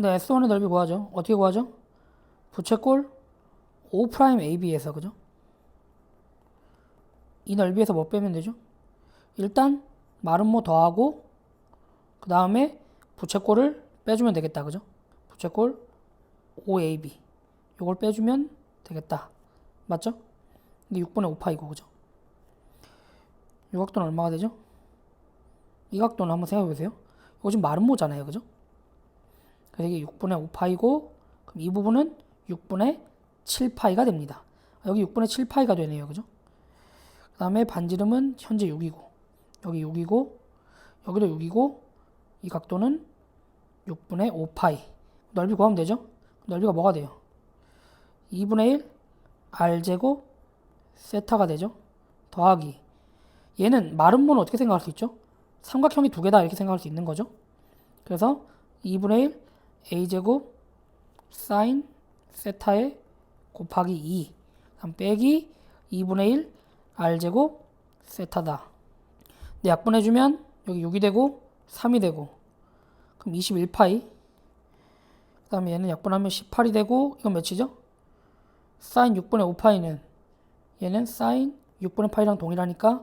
근데 S1의 넓이 구하죠. 어떻게 구하죠? 부채꼴 O'AB에서 그죠? 이 넓이에서 뭐 빼면 되죠? 일단 마름모 더하고 그 다음에 부채꼴을 빼주면 되겠다. 그죠? 부채꼴 OAB 요걸 빼주면 되겠다. 맞죠? 이게 6분의 5파이고 그죠? 이 각도는 얼마가 되죠? 이 각도는 한번 생각해 보세요. 이거 지금 마름모잖아요. 그죠? 그래서 이게 6분의 5파이고 그럼 이 부분은 6분의 7파이가 됩니다. 여기 6분의 7파이가 되네요. 그죠? 그 다음에 반지름은 현재 6이고 여기 6이고 여기도 6이고 이 각도는 6분의 5파이 넓이 구하면 되죠? 넓이가 뭐가 돼요? 2분의 1 r제곱 세타가 되죠? 더하기 얘는 마름모는 어떻게 생각할 수 있죠? 삼각형이 두 개다 이렇게 생각할 수 있는 거죠. 그래서 2분의 1 a제곱 사인 세타에 곱하기 2 그럼 빼기 2분의 1 r제곱 세타다. 근데 약분해주면 여기 6이 되고 3이 되고 그럼 21파이 그 다음에 얘는 약분하면 18이 되고 이건 몇이죠? 사인 6분의 5파이는 얘는 사인 6분의 파이랑 동일하니까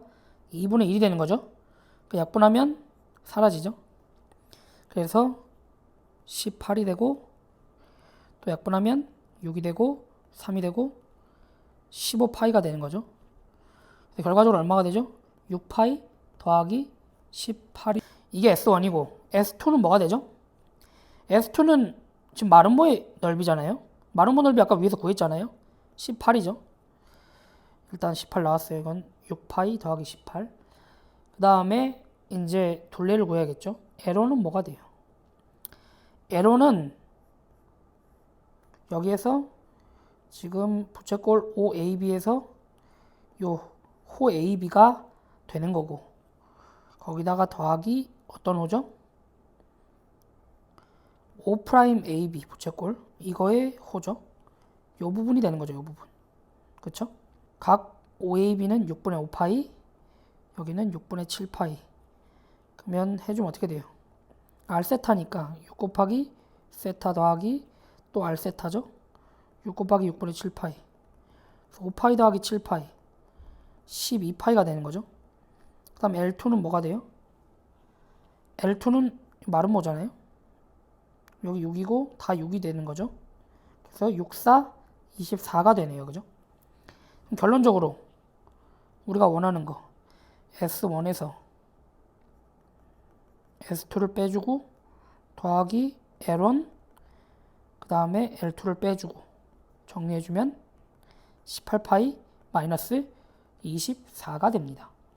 2분의 1이 되는 거죠. 그 약분하면 사라지죠. 그래서 18이 되고 또 약분하면 6이 되고 3이 되고 15파이가 되는 거죠. 결과적으로 얼마가 되죠? 6파이 더하기 18이 이게 S1이고 S2는 뭐가 되죠? S2는 지금 마름모의 넓이잖아요. 마름모 넓이 아까 위에서 구했잖아요. 18이죠. 일단 18 나왔어요. 이건 6파이 더하기 18. 그 다음에 이제 둘레를 구해야겠죠. 에로는 뭐가 돼요? 에로는 여기에서 지금 부채꼴 OAB에서 요 호 AB가 되는 거고 거기다가 더하기 어떤 호죠? O 프라임 AB 부채꼴 이거의 호죠. 요 부분이 되는 거죠. 요 부분. 그쵸? 각 OAB는 6분의 5파이 여기는 6분의 7파이 그러면 해주면 어떻게 돼요? R세타니까 6 곱하기 세타 더하기 또 R세타죠? 6 곱하기 6분의 7파이 5파이 더하기 7파이 12파이가 되는 거죠. 그 다음 L2는 뭐가 돼요? L2는 마름모잖아요. 여기 6이고 다 6이 되는 거죠. 그래서 6, 4, 24가 되네요. 그죠? 결론적으로 우리가 원하는 거 S1에서 S2를 빼주고 더하기 L1 그 다음에 L2를 빼주고 정리해주면 18파이 마이너스 24가 됩니다.